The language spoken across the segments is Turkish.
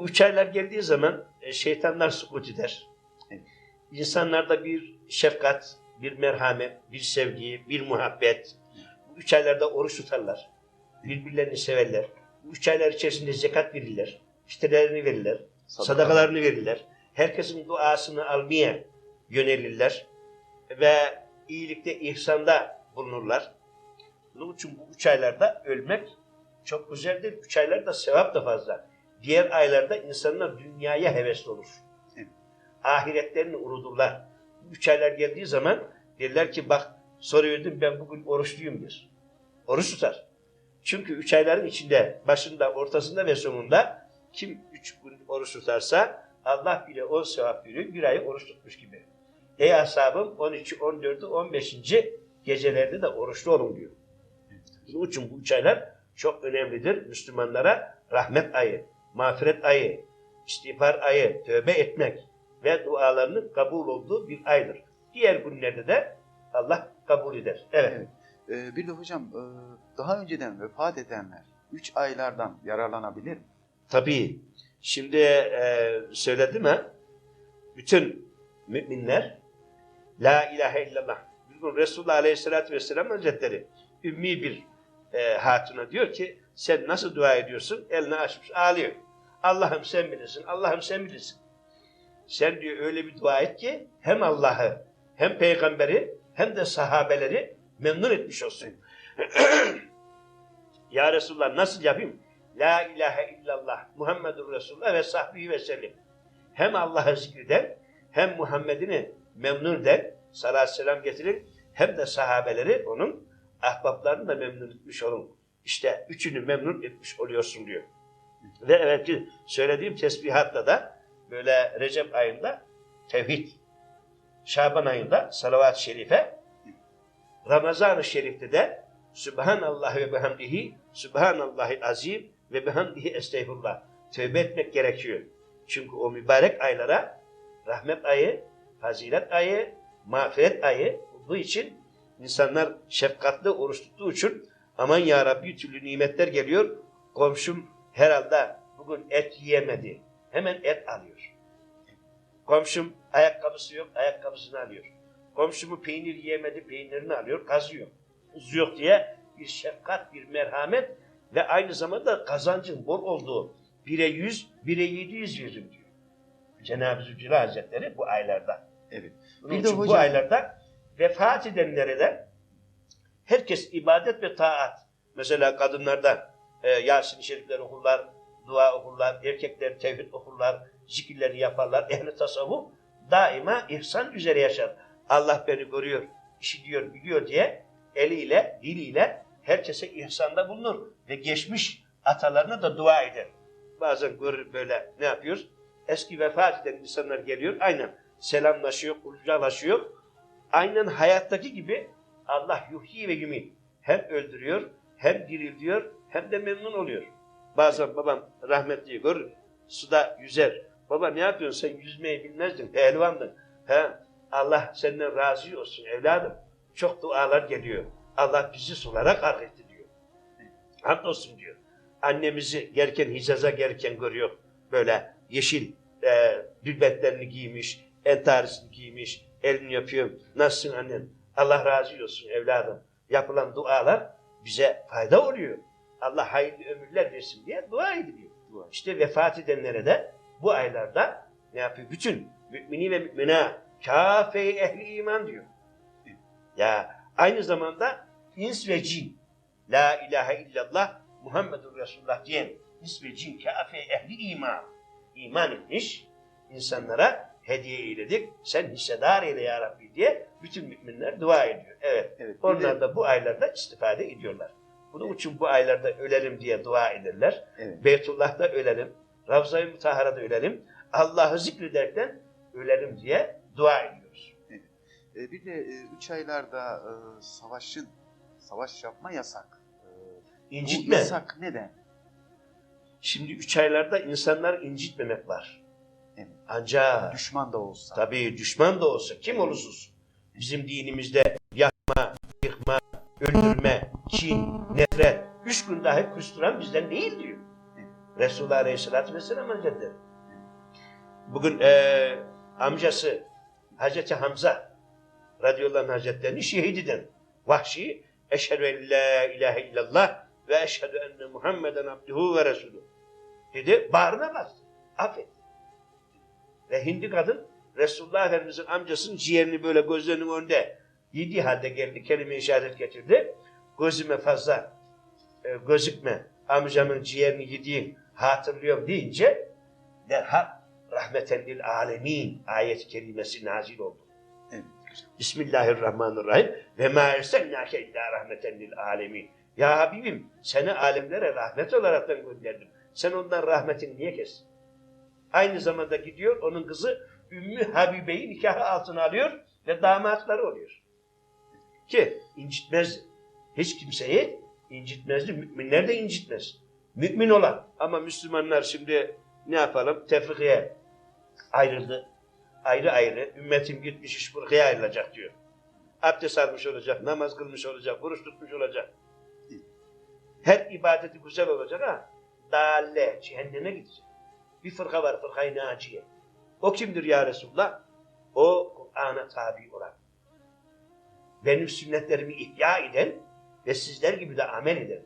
Bu üç aylar geldiği zaman e, şeytanlar sukut eder. İnsanlarda bir şefkat, bir merhamet, bir sevgi, bir muhabbet. Bu üç aylarda oruç tutarlar. Birbirlerini severler. Bu üç aylar içerisinde zekat verirler. İştelerini verirler. Sadakalarını verirler. Herkesin duasını almaya yönelirler. Ve iyilikte, ihsanda bulunurlar. Bunun için bu üç aylarda ölmek çok güzeldir. Üç aylarda sevap da fazla. Diğer aylarda insanlar dünyaya hevesli olur. Evet. Ahiretlerini unuturlar. Bu üç aylar geldiği zaman derler ki bak soruyordum ben bugün oruçluyum der. Oruç tutar. Çünkü üç ayların içinde başında, ortasında ve sonunda kim üç gün oruç tutarsa Allah bile o sevap veriyor. Bir ay oruç tutmuş gibi. Ey ashabım 13, 14, 15. gecelerde de oruçlu olun diyor. Bunun için bu üç aylar çok önemlidir. Müslümanlara rahmet ayı, mağfiret ayı, istiğfar ayı, tövbe etmek ve dualarının kabul olduğu bir aydır. Diğer günlerde de Allah kabul eder. Evet. Evet. Ee, bir de hocam e, daha önceden vefat edenler 3 aylardan yararlanabilir mi? Tabii. Şimdi e, söyledim ha, bütün müminler La ilahe illallah. Gün Resulullah Aleyhisselatü Vesselam Hazretleri ümmi bir e, hatuna diyor ki sen nasıl dua ediyorsun? Elini açmış ağlıyor. Allah'ım sen bilirsin, Allah'ım sen bilirsin. Sen diyor öyle bir dua et ki hem Allah'ı hem peygamberi hem de sahabeleri memnun etmiş olsun. ya Resulullah nasıl yapayım? La ilahe illallah Muhammedur Resulullah ve sahbihi ve sellem. Hem Allah'ı zikreden hem Muhammed'ini memnun eden ve sellem getirin hem de sahabeleri onun ahbaplarını da memnun etmiş olun. İşte üçünü memnun etmiş oluyorsun diyor. Ve evet ki söylediğim tesbihatta da böyle Recep ayında tevhid, Şaban ayında salavat-ı şerife, Ramazan-ı şerifte de Subhanallah ve bihamdihi, Subhanallahil azim ve bihamdihi estağfurullah. Tövbe etmek gerekiyor. Çünkü o mübarek aylara rahmet ayı, fazilet ayı, mağfiret ayı olduğu için insanlar şefkatli oruç tuttuğu için aman ya Rabbi türlü nimetler geliyor. Komşum herhalde bugün et yiyemedi. Hemen et alıyor. Komşum ayakkabısı yok, ayakkabısını alıyor. Komşumu peynir yiyemedi, peynirini alıyor, kazıyor. Uz yok diye bir şefkat, bir merhamet ve aynı zamanda kazancın bol olduğu bire yüz, bire yedi yüz veririm diyor. Cenab-ı Zülcelal Hazretleri bu aylarda. Evet. Bunun Bir de için bu hocam- aylarda vefat edenlere de herkes ibadet ve taat. Mesela kadınlarda e, Yasin-i Şerifler okurlar, dua okurlar, erkekler tevhid okurlar, zikirleri yaparlar. Ehli tasavvuf daima ihsan üzere yaşar. Allah beni görüyor, işitiyor, biliyor diye eliyle, diliyle herkese ihsanda bulunur. Ve geçmiş atalarına da dua eder. Bazen görür böyle ne yapıyoruz? Eski vefat eden insanlar geliyor, aynen selamlaşıyor, kucaklaşıyor. Aynen hayattaki gibi Allah yuhyi ve yumi. Hem öldürüyor, hem diriltiyor, hem de memnun oluyor. Bazen babam rahmetliyi görür, suda yüzer. Baba ne yapıyorsun sen yüzmeyi bilmezdin, pehlivandın. He, Allah senden razı olsun evladım. Çok dualar geliyor. Allah bizi sulara kahretti diyor. Hamdolsun diyor. Annemizi gerken, Hicaz'a gerken görüyor. Böyle yeşil e, giymiş, entarisini giymiş, elini yapıyor. Nasılsın annem? Allah razı olsun evladım. Yapılan dualar bize fayda oluyor. Allah hayırlı ömürler versin diye dua ediliyor. Dua. İşte vefat edenlere de bu aylarda ne yapıyor? Bütün mümini ve mümina kâfe ehli iman diyor. Ya aynı zamanda ins ve cin la ilahe illallah Muhammedur Resulullah diyen ins ve cin kâfe ehli iman iman etmiş insanlara hediye eyledik. Sen hissedar eyle ya Rabbi diye bütün müminler dua ediyor. Evet. Evet. Onlar da bu aylarda istifade ediyorlar. Bunun için bu aylarda ölelim diye dua ederler. evet. Beytullah'ta ölelim. Ravza-i Mutahara'da ölelim. Allah'ı zikrederken ölelim diye dua ediyoruz. E, bir de 3 aylarda e, savaşın savaş yapma yasak. E, bu İncitme. yasak neden? Şimdi üç aylarda insanlar incitmemek var. Evet. Ancak Düşman da olsa. tabii düşman da olsa kim olursa olsun. Bizim dinimizde yakma, yıkma, öldürme, kin, nefret, üç gün dahi kusturan bizden değil diyor. Resulullah Aleyhisselatü Vesselam Hazretleri. Bugün eee, amcası Hazreti Hamza radıyallahu anh Hazretleri'nin şehididir. Vahşi eşhedü en la ilahe illallah ve eşhedü enne Muhammeden abduhu ve resulü. Dedi bağrına bastı. Affet. Ve Hindi kadın Resulullah Efendimiz'in amcasının ciğerini böyle gözlerinin önünde yediği halde geldi. Kelime-i şehadet getirdi. Gözüme fazla e, gözükme. Amcamın ciğerini yediğin hatırlıyorum deyince derhal rahmeten lil alemin ayet-i kerimesi nazil oldu. Evet. Bismillahirrahmanirrahim. Ve ma erselnâke illâ rahmeten lil alemin. Ya Habibim seni alemlere rahmet olaraktan gönderdim. Sen ondan rahmetini niye kes? Aynı zamanda gidiyor onun kızı Ümmü Habibe'yi nikahı altına alıyor ve damatları oluyor. Ki incitmez. Hiç kimseyi incitmezdi. Müminler de incitmez. Mümin olan ama Müslümanlar şimdi ne yapalım? Tefrikaya ayrıldı. Ayrı ayrı. Ümmetim gitmiş iş fırkaya ayrılacak diyor. Abdest almış olacak, namaz kılmış olacak, oruç tutmuş olacak. Her ibadeti güzel olacak ha. Dalle, cehenneme gidecek. Bir fırka var, fırkayı naciye. O kimdir ya Resulullah? O Kur'an'a tabi olan. Benim sünnetlerimi ihya eden ve sizler gibi de amel eden.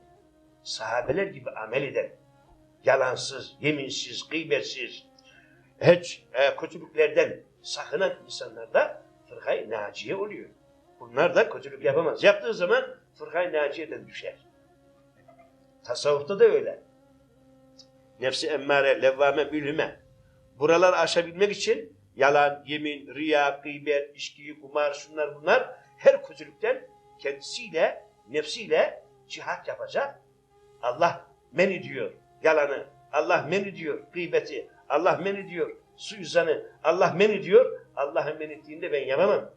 Sahabeler gibi amel eden. Yalansız, yeminsiz, gıybetsiz, hiç e, kötülüklerden sakınan insanlar da fırkayı naciye oluyor. Bunlar da kötülük yapamaz. Yaptığı zaman fırkayı naciyeden düşer. Tasavvufta da öyle. Nefsi emmare, levvame, mülhime. Buralar aşabilmek için yalan, yemin, riya, gıybet, içki, kumar, şunlar bunlar her kötülükten kendisiyle, nefsiyle cihat yapacak. Allah men ediyor yalanı, Allah men ediyor gıybeti, Allah men ediyor suizanı, Allah men ediyor. Allah'ın men ettiğinde ben yapamam.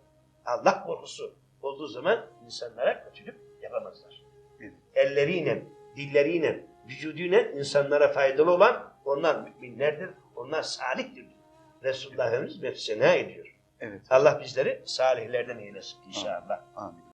Allah korkusu olduğu zaman insanlara kötülük yapamazlar. Elleriyle, dilleriyle, vücuduyla insanlara faydalı olan onlar müminlerdir, onlar salihtir. Resulullah Efendimiz mefsena ediyor. Evet. Allah bizleri salihlerden eylesin inşallah. Amin.